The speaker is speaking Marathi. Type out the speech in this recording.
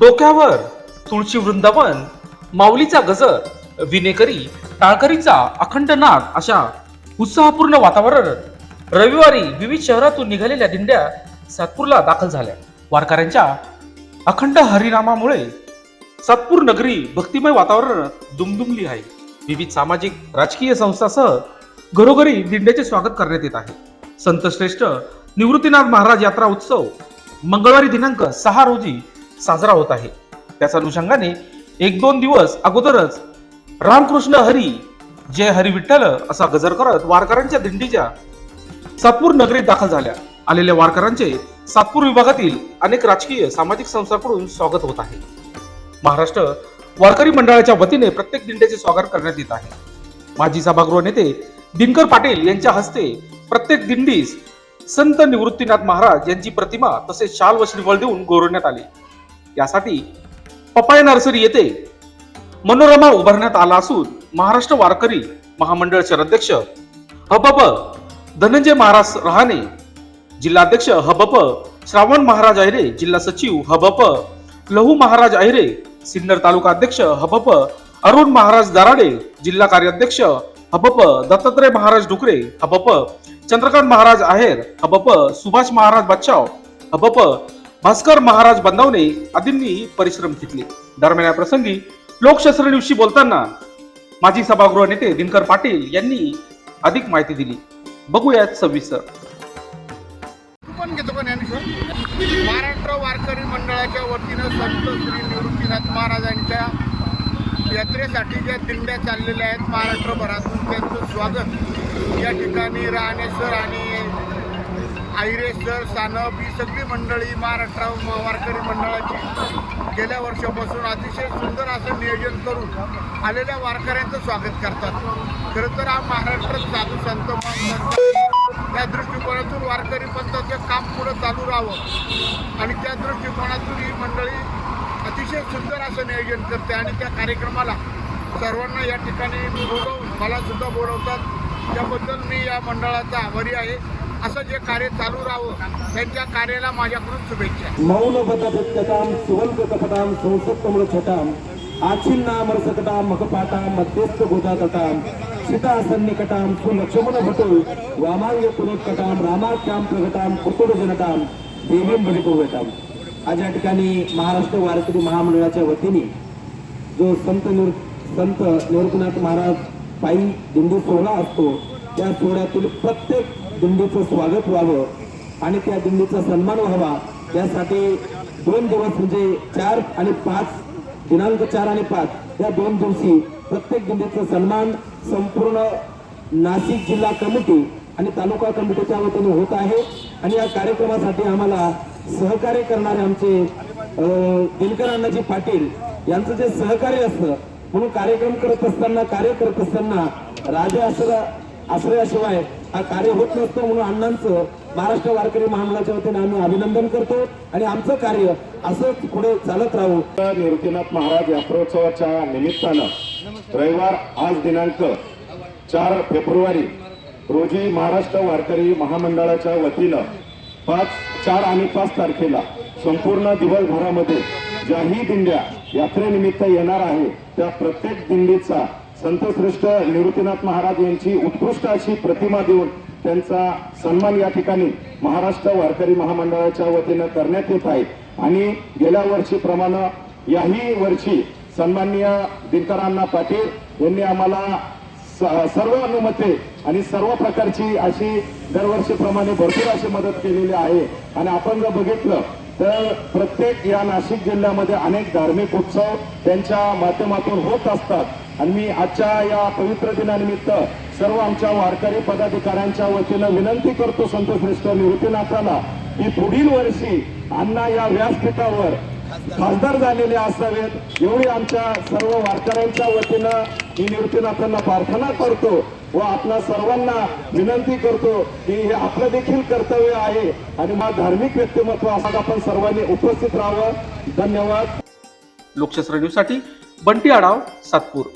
डोक्यावर तुळशी वृंदावन माऊलीचा गजर विनेकरी टाळकरीचा अखंड नाद अशा उत्साहपूर्ण वातावरण रविवारी विविध शहरातून निघालेल्या दिंड्या सातपूरला दाखल झाल्या. वारकऱ्यांच्या अखंड हरिनामामुळे सातपूर नगरी भक्तिमय वातावरणात दुमदुमली आहे. विविध सामाजिक राजकीय संस्थासह घरोघरी दिंड्याचे स्वागत करण्यात येत आहे. संतश्रेष्ठ निवृत्तीनाथ महाराज यात्रा उत्सव मंगळवारी दिनांक सहा रोजी साजरा होत आहे. त्याच अनुषंगाने एक दोन दिवस अगोदरच रामकृष्ण हरी जय हरी विठ्ठल असा गजर करत वारकऱ्यांच्या दिंडीच्या सातपूर नगरीत दाखल झाल्या. आलेल्या वारकऱ्यांचे सातपूर विभागातील अनेक राजकीय सामाजिक संस्थांकडून स्वागत होत आहे. महाराष्ट्र वारकरी मंडळाच्या वतीने प्रत्येक दिंड्याचे स्वागत करण्यात येत आहे. माजी सभागृह नेते दिनकर पाटील यांच्या हस्ते प्रत्येक दिंडीस संत निवृत्तीनाथ महाराज यांची प्रतिमा तसेच शाल व श्रीफळ देऊन गौरवण्यात आले. यासाठी पपाय नर्सरी येथे मनोरमा उभारण्यात आला असून महाराष्ट्र वारकरी महामंडळ शहराध्यक्ष हबप धनंजय महाराज रहाणे जिल्हाध्यक्ष हबप श्रावण महाराज अहिरे जिल्हा सचिव हबप लहू महाराज अहिरे सिन्नर तालुका अध्यक्ष हबप अरुण महाराज दराडे जिल्हा कार्याध्यक्ष हबप दत्तात्रय महाराज डुकरे हबप चंद्रकांत महाराज आहेर हबप सुभाष महाराज बच्चाव हबप भास्कर महाराज बंदावणे आदींनी परिश्रम घेतले. दरम्यान या प्रसंगी लोकशास्त्रनिवशी बोलताना माजी सभागृह नेते दिनकर पाटील यांनी अधिक माहिती दिली. बघूयात सविस्तर. पण महाराष्ट्र वारकरी मंडळाच्या वतीनं संत श्री निवृत्तीनाथ महाराजांच्या यात्रेसाठी ज्या दिंड्या चाललेल्या आहेत महाराष्ट्रभरातून त्यांचं स्वागत. या ठिकाणी राहणेसर आणि आहिरे सानप ही सगळी मंडळी महाराष्ट्र वारकरी मंडळाची गेल्या वर्षापासून अतिशय सुंदर असं नियोजन करून आलेल्या वारकऱ्यांचं स्वागत करतात. खरं तर हा महाराष्ट्र साधू संत त्या दृष्टिकोनातून वारकरी पंथाचं काम पुढं चालू राहावं. आणि त्या दृष्टिकोनातून ही मंडळी अतिशय सुंदर असं नियोजन करते आणि त्या कार्यक्रमाला सर्वांना या ठिकाणी बोलवून मला सुद्धा बोलवतात. त्याबद्दल मी या मंडळाचा आभारी आहे. असं जे कार्य चालू राहावं त्यांच्या कार्याला माझ्याकडून शुभेच्छा. मौनबद्धकटां सुवल्ककपटां संसत्तमृच्छटां आच्छिन्नामरसकटां मखपाटां मध्यस्थ गोदातटां शितासन्निकटां सुलक्ष्मणभटो वामांग पुनोत्कटां रामाख्यां प्रगटां कुतुरजनटां देवीम भजकोगटां आज या ठिकाणी महाराष्ट्र वारकरी महामंडळाच्या वतीने जो संत निवृ संत निवृत्तीनाथ महाराज पायी दिंडी सोहळा असतो. त्या सोहळ्यातील प्रत्येक दिंडीचं स्वागत व्हावं आणि त्या दिंडीचा सन्मान व्हावा. यासाठी दोन दिवस म्हणजे चार आणि पाच दिनांक चार आणि पाच या दोन दिवशी प्रत्येक दिंडीचा सन्मान संपूर्ण नाशिक जिल्हा कमिटी आणि तालुका कमिटीच्या वतीने होत आहे. आणि या कार्यक्रमासाठी आम्हाला सहकार्य करणारे आमचे अं, दिनकर अण्णाजी पाटील यांचं जे सहकार्य असतं म्हणून कार्यक्रम करत असताना कार्य करत असताना राजे आश्रय आश्रयाशिवाय हा कार्य होत नसतो म्हणून अण्णांचं महाराष्ट्र वारकरी महामंडळाच्या वतीने आम्ही अभिनंदन करतो आणि आमचं कार्य असंच पुढे चालत राहू. निवृत्तीनाथ महाराज यात्रोत्सवाच्या निमित्तानं रविवार आज दिनांक चार फेब्रुवारी रोजी महाराष्ट्र वारकरी महामंडळाच्या वतीनं पाच चार आणि पाच तारखेला संपूर्ण दिवसभरामध्ये ज्याही दिंड्या यात्रेनिमित्त येणार आहे त्या प्रत्येक दिंडीचा संतश्रेष्ठ निवृत्तीनाथ महाराज यांची उत्कृष्ट अशी प्रतिमा देऊन त्यांचा सन्मान या ठिकाणी महाराष्ट्र वारकरी महामंडळाच्या वतीनं करण्यात येत आहे. आणि गेल्या वर्षीप्रमाणे याही वर्षी सन्माननीय दिनकरांना पाटील यांनी आम्हाला स- सर्व अनुमते आणि सर्व प्रकारची अशी दरवर्षीप्रमाणे भरपूर अशी मदत केलेली आहे. आणि आपण जर बघितलं तर प्रत्येक या नाशिक जिल्ह्यामध्ये अनेक धार्मिक उत्सव त्यांच्या माध्यमातून होत असतात. आणि मी आजच्या या पवित्र दिनानिमित्त सर्व आमच्या वारकरी पदाधिकाऱ्यांच्या वतीनं विनंती करतो संतश्रेष्ठ निवृत्तीनाथाला की पुढील वर्षी अण्णा या व्यासपीठावर खासदार झालेले असावेत एवढी आमच्या सर्व वारकऱ्यांच्या वतीनं मी निवृत्तीनाथांना प्रार्थना करतो व आपल्या सर्वांना विनंती करतो की हे आपलं देखील कर्तव्य आहे आणि मग धार्मिक व्यक्तिमत्व असं आपण सर्वांनी उपस्थित राहावं. धन्यवाद. लोकशास्त्र न्यूजसाठी बंटी आढाव सातपूर.